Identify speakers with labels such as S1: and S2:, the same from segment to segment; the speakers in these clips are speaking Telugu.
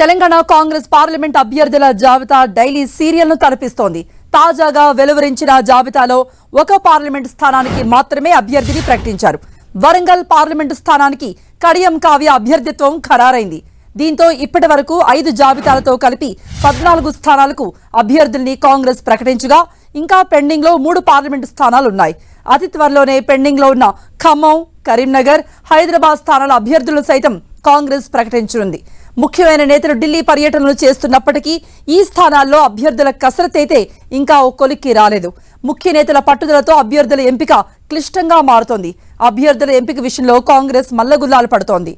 S1: తెలంగాణ కాంగ్రెస్ పార్లమెంట్ అభ్యర్థుల జాబితా డైలీ సీరియల్ను తలపిస్తోంది. తాజాగా వెలువరించిన జాబితాలో ఒక పార్లమెంట్ స్థానానికి మాత్రమే అభ్యర్థిని ప్రకటించారు. వరంగల్ పార్లమెంటు స్థానానికి కడియం కావ్య అభ్యర్థిత్వం ఖరారైంది. దీంతో ఇప్పటి వరకు ఐదు జాబితాలతో కలిపి పద్నాలుగు స్థానాలకు అభ్యర్థుల్ని కాంగ్రెస్ ప్రకటించగా ఇంకా పెండింగ్లో మూడు పార్లమెంటు స్థానాలున్నాయి. అతి త్వరలోనే పెండింగ్లో ఉన్న ఖమ్మం కరీంనగర్ హైదరాబాద్ స్థానాల అభ్యర్థులు సైతం కాంగ్రెస్ ప్రకటించనుంది. ముఖ్యమైన నేతలు ఢిల్లీ పర్యటనలు చేస్తున్నప్పటికీ ఈ స్థానాల్లో అభ్యర్థుల కసరత్ అయితే ఇంకా ఓ కొలిక్కి రాలేదు. ముఖ్య నేతల పట్టుదలతో అభ్యర్థుల ఎంపిక క్లిష్టంగా మారుతోంది. అభ్యర్థుల ఎంపిక విషయంలో కాంగ్రెస్ మల్లగుల్లాలు పడుతోంది.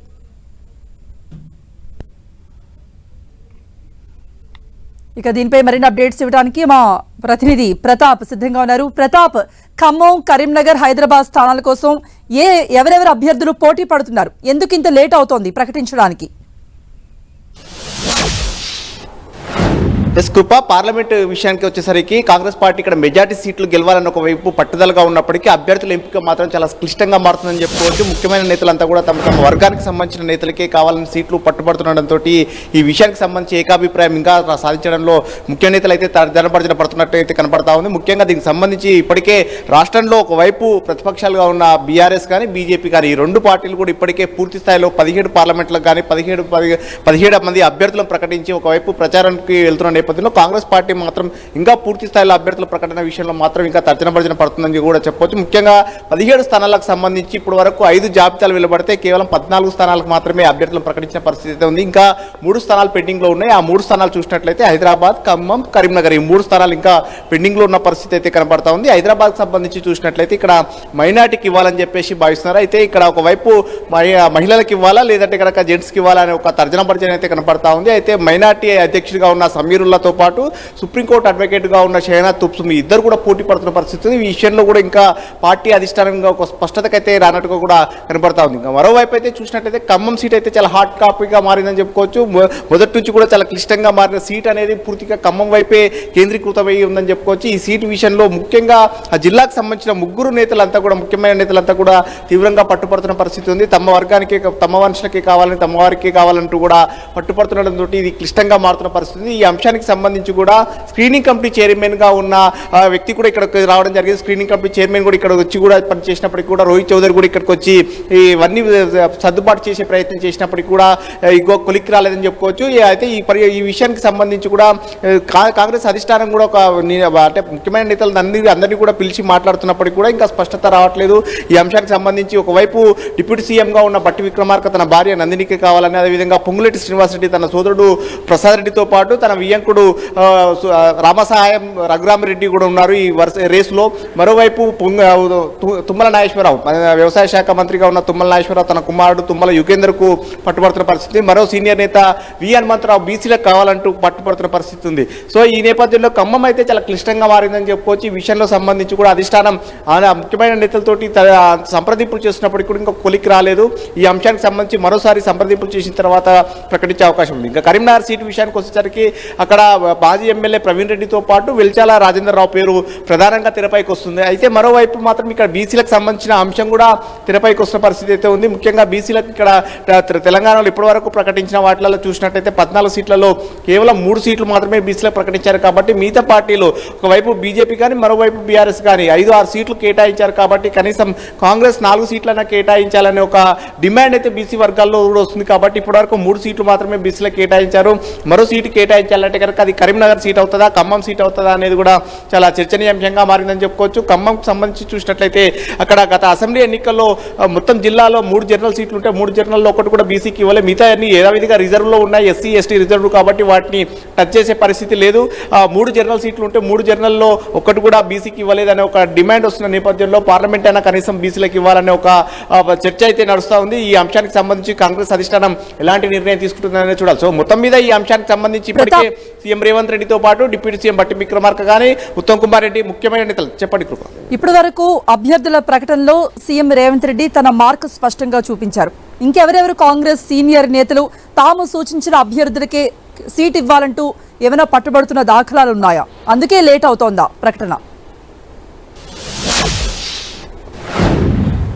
S1: ఇక దీనిపై మరిన్ని అప్డేట్స్ ఇవ్వడానికి మా ప్రతినిధి ప్రతాప్ సిద్ధంగా ఉన్నారు. ప్రతాప్ ఖమ్మం కరీంనగర్ హైదరాబాద్ స్థానాల కోసం ఏ ఎవరెవరు అభ్యర్థులు పోటీ పడుతున్నారు? ఎందుకు ఇంత లేట్ అవుతోంది ప్రకటించడానికి?
S2: ఎస్ కృప పార్లమెంట్ విషయానికి వచ్చేసరికి కాంగ్రెస్ పార్టీ ఇక్కడ మెజార్టీ సీట్లు గెలవాలని ఒక వైపు పట్టుదలగా ఉన్నప్పటికీ అభ్యర్థుల ఎంపిక మాత్రం చాలా క్లిష్టంగా మారుతుందని చెప్పుకోవచ్చు. ముఖ్యమైన నేతలంతా కూడా తమ తమ వర్గానికి సంబంధించిన నేతలకే కావాలని సీట్లు పట్టుబడుతుండటంతో ఈ విషయానికి సంబంధించి ఏకాభిప్రాయం ఇంకా సాధించడంలో ముఖ్య నేతలు అయితే జనపరచన పడుతున్నట్టు అయితే కనపడతా ఉంది. ముఖ్యంగా దీనికి సంబంధించి ఇప్పటికే రాష్ట్రంలో ఒకవైపు ప్రతిపక్షాలుగా ఉన్న బీఆర్ఎస్ కానీ బీజేపీ కానీ ఈ రెండు పార్టీలు కూడా ఇప్పటికే పూర్తి స్థాయిలో పదిహేడు పార్లమెంట్లకు కానీ పదిహేడు పది- పదిహేడు మంది అభ్యర్థులను ప్రకటించి ఒకవైపు ప్రచారానికి వెళ్తున్న నేపథ్యంలో కాంగ్రెస్ పార్టీ మాత్రం ఇంకా పూర్తి స్థాయిలో అభ్యర్థుల ప్రకటన విషయంలో మాత్రం ఇంకా తర్జనభర్జన పడుతుందని కూడా చెప్పొచ్చు. ముఖ్యంగా పదిహేడు స్థానాలకు సంబంధించి ఇప్పుడు వరకు ఐదు జాబితాలు వెలువడితే కేవలం పద్నాలుగు స్థానాలకు మాత్రమే అభ్యర్థులను ప్రకటించిన పరిస్థితి అయితే ఉంది. ఇంకా మూడు స్థానాలు పెండింగ్లో ఉన్నాయి. ఆ మూడు స్థానాలు చూసినట్లయితే హైదరాబాద్ ఖమ్మం కరీంనగర్ ఈ మూడు స్థానాలు ఇంకా పెండింగ్లో ఉన్న పరిస్థితి అయితే కనబడతా ఉంది. హైదరాబాద్ సంబంధించి చూసినట్లయితే ఇక్కడ మైనార్టీకి ఇవ్వాలని చెప్పేసి భావిస్తున్నారు. అయితే ఇక్కడ ఒకవైపు మహిళలకు ఇవ్వాలా లేదంటే కనుక జెంట్స్కి ఇవ్వాలా అనే ఒక తర్జన భర్జన అయితే కనపడతా ఉంది. అయితే మైనార్టీ అధ్యక్షుడిగా ఉన్న తో పాటు సుప్రీంకోర్టు అడ్వకేట్గా ఉన్న షహనాథ్ తుప్సుమి ఇద్దరు కూడా పోటీ పడుతున్న పరిస్థితి ఈ విషయంలో కూడా ఇంకా పార్టీ అధిష్టానంగా ఒక స్పష్టతకైతే రానట్టుగా కూడా కనబడతా ఉంది. ఇంకా మరోవైపు అయితే చూసినట్లయితే ఖమ్మం సీట్ అయితే చాలా హాట్ కాపీగా మారిందని చెప్పుకోవచ్చు. మొదటి నుంచి కూడా చాలా క్లిష్టంగా మారిన సీట్ అనేది పూర్తిగా ఖమ్మం వైపే కేంద్రీకృతమై ఉందని చెప్పుకోవచ్చు. ఈ సీటు విషయంలో ముఖ్యంగా ఆ జిల్లాకు సంబంధించిన ముగ్గురు నేతలంతా కూడా ముఖ్యమైన నేతలంతా కూడా తీవ్రంగా పట్టుపడుతున్న పరిస్థితి ఉంది. తమ వర్గానికి తమ మనుషులకి కావాలని తమ వారికి కావాలంటూ కూడా పట్టుపడుతుండటంతో ఇది క్లిష్టంగా మారుతున్న పరిస్థితి ఈ అంశానికి సంబంధించి కూడా స్క్రీనింగ్ కమిటీ చైర్మన్గా ఉన్న వ్యక్తి కూడా ఇక్కడికి రావడం జరిగింది. స్క్రీనింగ్ కమిటీ చైర్మన్ కూడా ఇక్కడ వచ్చి కూడా పనిచేసినప్పటికీ కూడా రోహిత్ చౌదరి కూడా ఇక్కడికి వచ్చి ఇవన్నీ సర్దుబాటు చేసే ప్రయత్నం చేసినప్పటికీ కూడా ఇగో కొలిక్కి రాలేదని చెప్పుకోవచ్చు. అయితే ఈ పరి ఈ విషయానికి సంబంధించి కూడా కాంగ్రెస్ అధిష్టానం కూడా ఒక అంటే ముఖ్యమైన నేతలు అందరి అందరినీ కూడా పిలిచి మాట్లాడుతున్నప్పటికీ కూడా ఇంకా స్పష్టత రావట్లేదు. ఈ అంశానికి సంబంధించి ఒకవైపు డిప్యూటీ సీఎంగా ఉన్న బట్టి విక్రమార్క తన భార్య నందినికి కావాలని అదేవిధంగా పొంగులెట్టి శ్రీనివాసరెడ్డి తన సోదరుడు ప్రసాద్ రెడ్డితో పాటు తన విఎం ఆ, సు- రామసహాయం రఘురామరెడ్డి కూడా ఉన్నారు ఈ వరుస రేసులో. మరోవైపు పొంగ తు- తుమ్మల నాగేశ్వరరావు వ్యవసాయ శాఖ మంత్రిగా ఉన్న తుమ్మల నాగేశ్వరరావు తన కుమారుడు తుమ్మల యుగేందర్కు పట్టుబడుతున్న పరిస్థితి. మరో సీనియర్ నేత వి హనుమంతరావు బీసీలకు కావాలంటూ పట్టుబడుతున్న పరిస్థితి ఉంది. సో ఈ నేపథ్యంలో ఖమ్మం అయితే చాలా క్లిష్టంగా మారిందని చెప్పుకోవచ్చు. ఈ విషయంలో సంబంధించి కూడా అధిష్టానం ఆ ముఖ్యమైన నేతలతోటి సంప్రదింపులు చేసినప్పటికీ కూడా ఇంకా కొలికి రాలేదు. ఈ అంశానికి సంబంధించి మరోసారి సంప్రదింపులు చేసిన తర్వాత ప్రకటించే అవకాశం ఉంది. ఇంకా కరీంనగర్ సీటు విషయానికి వచ్చేసరికి అక్కడ మాజీ ఎమ్మెల్యే ప్రవీణ్ రెడ్డితో పాటు వెల్చాల రాజేంద్రరావు పేరు ప్రధానంగా తెరపైకి వస్తుంది. అయితే మరోవైపు మాత్రం ఇక్కడ బీసీలకు సంబంధించిన అంశం కూడా తెరపైకి వస్తున్న పరిస్థితి అయితే ఉంది. ముఖ్యంగా బీసీలకు ఇక్కడ తెలంగాణలో ఇప్పటివరకు ప్రకటించిన వాటిలలో చూసినట్టయితే పద్నాలుగు సీట్లలో కేవలం మూడు సీట్లు మాత్రమే బీసీలకు ప్రకటించారు కాబట్టి మిగతా పార్టీలు ఒకవైపు బీజేపీ కానీ మరోవైపు బీఆర్ఎస్ కానీ ఐదు ఆరు సీట్లు కేటాయించారు కాబట్టి కనీసం కాంగ్రెస్ నాలుగు సీట్లైనా కేటాయించాలనే ఒక డిమాండ్ అయితే బీసీ వర్గాల్లో కూడా వస్తుంది కాబట్టి ఇప్పటివరకు మూడు సీట్లు మాత్రమే బీసీలకు కేటాయించారు. మరో సీటు కేటాయించాలంటే మేరకు అది కరీంనగర్ సీట్ అవుతుందా ఖమ్మం సీట్ అవుతుందా అనేది కూడా చాలా చర్చనీయాంశంగా మారిందని చెప్పుకోవచ్చు. ఖమ్మంకి సంబంధించి చూసినట్లయితే అక్కడ గత అసెంబ్లీ ఎన్నికల్లో మొత్తం జిల్లాలో మూడు జనరల్ సీట్లు ఉంటే మూడు జనరల్లో ఒకటి కూడా బీసీకి ఇవ్వలే. మిగతా అన్ని యథావిధిగా రిజర్వ్లో ఉన్నాయి. ఎస్సీ ఎస్టీ రిజర్వ్ కాబట్టి వాటిని టచ్ చేసే పరిస్థితి లేదు. మూడు జనరల్ సీట్లు ఉంటే మూడు జనరల్లో ఒకటి కూడా బీసీకి ఇవ్వలేదనే ఒక డిమాండ్ వస్తున్న నేపథ్యంలో పార్లమెంట్ అయినా కనీసం బీసీలకు ఇవ్వాలనే ఒక చర్చ అయితే నడుస్తూ ఉంది. ఈ అంశానికి సంబంధించి కాంగ్రెస్ అధిష్టానం ఎలాంటి నిర్ణయం తీసుకుంటుందనే చూడాలి. సో మొత్తం మీద ఈ అంశానికి సంబంధించి ఇప్పటికే సీఎం రేవంత్ రెడ్డితో పాటు డిప్యూటీ సీఎం బట్టి విక్రమార్క కానీ ఉత్తమ్ కుమార్ రెడ్డి ముఖ్యమైన నేతలు చెప్పండి కృప.
S1: ఇప్పటి వరకు అభ్యర్థుల ప్రకటనలో సీఎం రేవంత్ రెడ్డి తన మార్క్ స్పష్టంగా చూపించారు. ఇంకెవరెవరు కాంగ్రెస్ సీనియర్ నేతలు తాము సూచించిన అభ్యర్థులకే సీట్ ఇవ్వాలంటూ ఏమైనా పట్టుబడుతున్న దాఖలాలు ఉన్నాయా అందుకే లేట్ అవుతోందా ప్రకటన?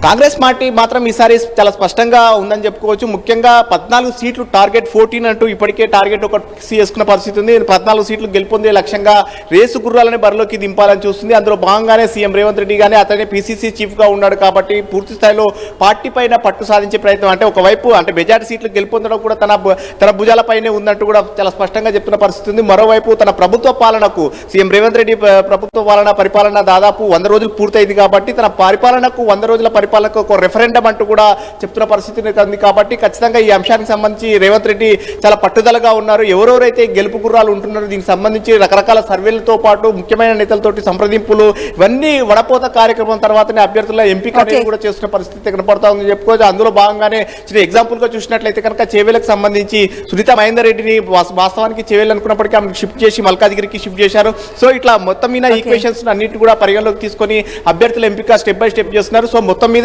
S2: కాంగ్రెస్ పార్టీ మాత్రం ఈసారి చాలా స్పష్టంగా ఉందని చెప్పుకోవచ్చు. ముఖ్యంగా పద్నాలుగు సీట్లు టార్గెట్ ఫోర్టీన్ అంటూ ఇప్పటికే టార్గెట్ ఒక చేసుకున్న పరిస్థితి ఉంది. పద్నాలుగు సీట్లు గెలుపొందే లక్ష్యంగా రేసు గుర్రాలని బరిలోకి దింపాలని చూస్తుంది. అందులో భాగంగానే సీఎం రేవంత్ రెడ్డి గానీ అతనే పీసీసీ చీఫ్గా ఉన్నాడు కాబట్టి పూర్తి స్థాయిలో పార్టీ పైన పట్టు సాధించే ప్రయత్నం అంటే ఒకవైపు అంటే మెజార్టీ సీట్లు గెలుపొందడం కూడా తన తన భుజాలపైనే ఉందంటూ కూడా చాలా స్పష్టంగా చెప్తున్న పరిస్థితి ఉంది. మరోవైపు తన ప్రభుత్వ పాలనకు సీఎం రేవంత్ రెడ్డి ప్రభుత్వ పాలన పరిపాలన దాదాపు వంద రోజులు పూర్తయింది కాబట్టి తన పరిపాలనకు వంద రోజుల పరిపాలనకు ఒక రెఫరెండం అంటూ కూడా చెప్తున్న పరిస్థితి ఉంది. కాబట్టి ఖచ్చితంగా ఈ అంశానికి సంబంధించి రేవంత్ రెడ్డి చాలా పట్టుదలగా ఉన్నారు. ఎవరెవరైతే గెలుపు గుర్రాలు ఉంటున్నారో దీనికి సంబంధించి రకరకాల సర్వేలతో పాటు ముఖ్యమైన నేతలతోటి సంప్రదింపులు ఇవన్నీ వడపోత కార్యక్రమం తర్వాతనే అభ్యర్థుల ఎంపిక. కూడా చేస్తున్న పరిస్థితి కనపడతా ఉంది చెప్పుకోవచ్చు అందులో భాగంగానే చిన్న ఎగ్జాంపుల్గా చూసినట్లయితే కనుక చేవేలకు సంబంధించి సునీత మహేందర్ రెడ్డిని వాస్- వాస్తవానికి చేవేలు అనుకున్నప్పటికీ ఆమె షిఫ్ట్ చేసి మల్కాజిగిరికి షిఫ్ట్ చేశారు. సో ఇట్లా మొత్తం మీద. ఈక్వేషన్స్ అన్నిటి కూడా పరిగణలోకి తీసుకొని అభ్యర్థుల ఎంపిక స్టెప్ బై స్టెప్ చేస్తున్నారు. సో మొత్తం మీద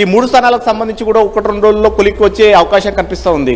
S2: ఈ మూడు స్థానాలకు సంబంధించి కూడా ఒకటి రెండు రోజుల్లో కొలిక్కి వచ్చే అవకాశం కనిపిస్తూ ఉంది.